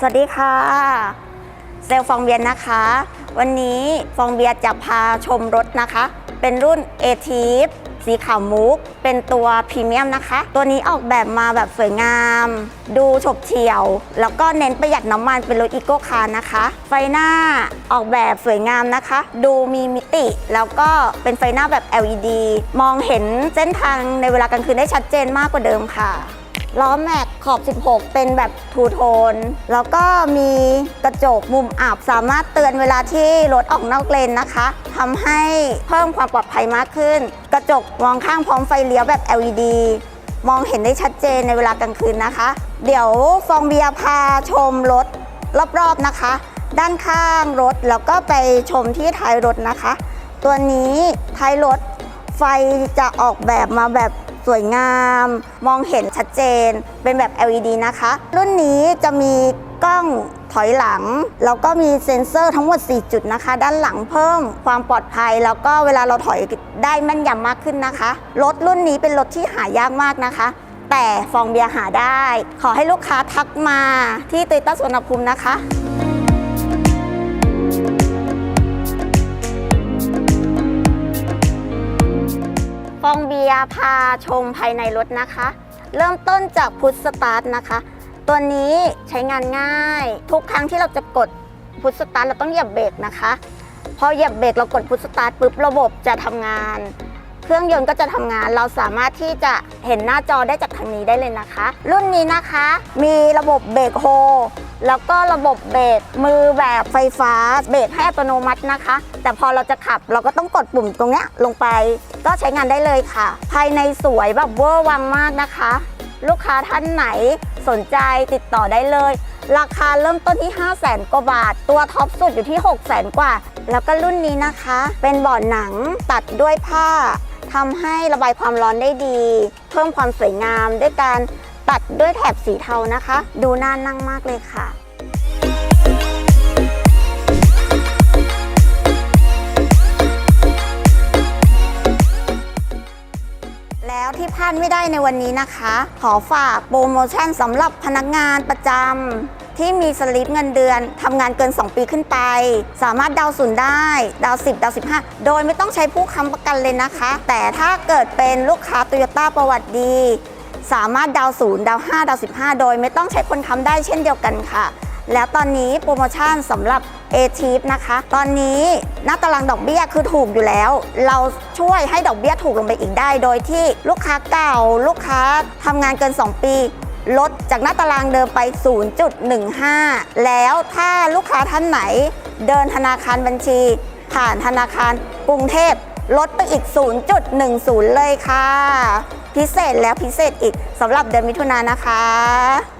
สวัสดีค่ะ เซลฟองเบียนนะคะ วันนี้ฟองเบียร์จะพาชมรถนะคะ เป็นรุ่น a t i p สีขาวมุก เป็นตัวพรีเมียมนะคะ ตัวนี้ออกแบบมาแบบสวยงาม ดูฉบเฉี่ยว แล้วก็เน้นประหยัดน้ำมันเป็นรถอีโก้คาร์นะคะ ไฟหน้าออกแบบสวยงามนะคะ ดูมีมิติ แล้วก็เป็นไฟหน้าแบบ LED มองเห็นเส้นทางในเวลากลางคืนได้ชัดเจนมากกว่าเดิมค่ะ ล้อแม็กขอบ 16 เป็นแบบทูโทน แล้วก็มีกระจกมุมอับสามารถเตือนเวลาที่รถออกนอกเลนนะคะทำให้เพิ่มความปลอดภัยมากขึ้น กระจกมองข้างพร้อมไฟเลี้ยวแบบ LED มองเห็นได้ชัดเจนในเวลากลางคืนนะคะ เดี๋ยวฟองเบียร์พาชมรถรอบๆนะคะ ด้านข้างรถแล้วก็ไปชมที่ท้ายรถนะคะ ตัวนี้ท้ายรถไฟจะออกแบบมาแบบ สวยงาม มองเห็นชัดเจน เป็นแบบ LED นะคะ รุ่นนี้จะมีกล้องถอยหลัง แล้วก็มีเซ็นเซอร์ทั้งหมด 4 จุดนะคะ ด้านหลังเพิ่มความปลอดภัย แล้วก็เวลาเราถอยได้แม่นยำมากขึ้นนะคะ รถรุ่นนี้เป็นรถที่หายากมากนะคะแต่ฟองเบียร์หาได้ ขอให้ลูกค้าทักมาที่ตุยต้าสวนภูมินะคะ องเบียร์พาชมภายในรถนะคะ เริ่มต้นจากพุทสตาร์ทนะคะ ตัวนี้ใช้งานง่าย ทุกครั้งที่เราจะกดพุทสตาร์ทเราต้องเหยียบเบรกนะคะ พอเหยียบเบรกเรากดพุทสตาร์ทปุ๊บระบบจะทำงาน เครื่องยนต์ก็จะทำงาน เราสามารถที่จะเห็นหน้าจอได้จากทางนี้ได้เลยนะคะ รุ่นนี้นะคะ มีระบบเบรกโฮ แล้วก็ระบบเบรกมือแบบไฟฟ้าเบรกให้อัตโนมัตินะคะ แต่พอเราจะขับเราก็ต้องกดปุ่มตรงเนี้ยลงไป ก็ใช้งานได้เลยค่ะ ภายในสวยแบบเวอร์วังมากนะคะ ลูกค้าท่านไหนสนใจติดต่อได้เลย ราคาเริ่มต้นที่ 5 0 0แสนกว่าบาท ตัวท็อปสุดอยู่ที่ 6 0แสนกว่า แล้วก็รุ่นนี้นะคะ เป็นเบาะหนังตัดด้วยผ้าทำให้ระบายความร้อนได้ดี เพิ่มความสวยงามด้วยการ ตัดด้วยแถบสีเทานะคะ ดูน่านั่งมากเลยค่ะแล้วที่พลาดไม่ได้ในวันนี้นะคะ ขอฝากโปรโมชั่นสำหรับพนักงานประจำที่มีสลิปเงินเดือนทำงานเกิน 2 ปีขึ้นไป สามารถดาวศูนย์ได้ ดาว10 ดาว 15 โดยไม่ต้องใช้ผู้ค้ำประกันเลยนะคะ แต่ถ้าเกิดเป็นลูกค้าโตโยต้าประวัติดี สามารถดาวศูนย์ดาวน์5ดาวน์15โดย ไม่ต้องใช้คนค้ำได้เช่นเดียวกันค่ะ แล้วตอนนี้โปรโมชั่นสำหรับ a t i p นะคะ ตอนนี้หน้าตารางดอกเบี้ยคือถูกอยู่แล้ว เราช่วยให้ดอกเบี้ยถูกลงไปอีกได้ โดยที่ลูกค้าเก่า ลูกค้าทำงานเกิน 2 ปีลดจากหน้าตารางเดิมไป 0.15 แล้วถ้าลูกค้าท่านไหน เดินธนาคารบัญชี ผ่านธนาคารกรุงเทพลดไปอีก 0.10 เลยค่ะ พิเศษแล้วพิเศษอีกสำหรับเดือนมิถุนายนนะคะ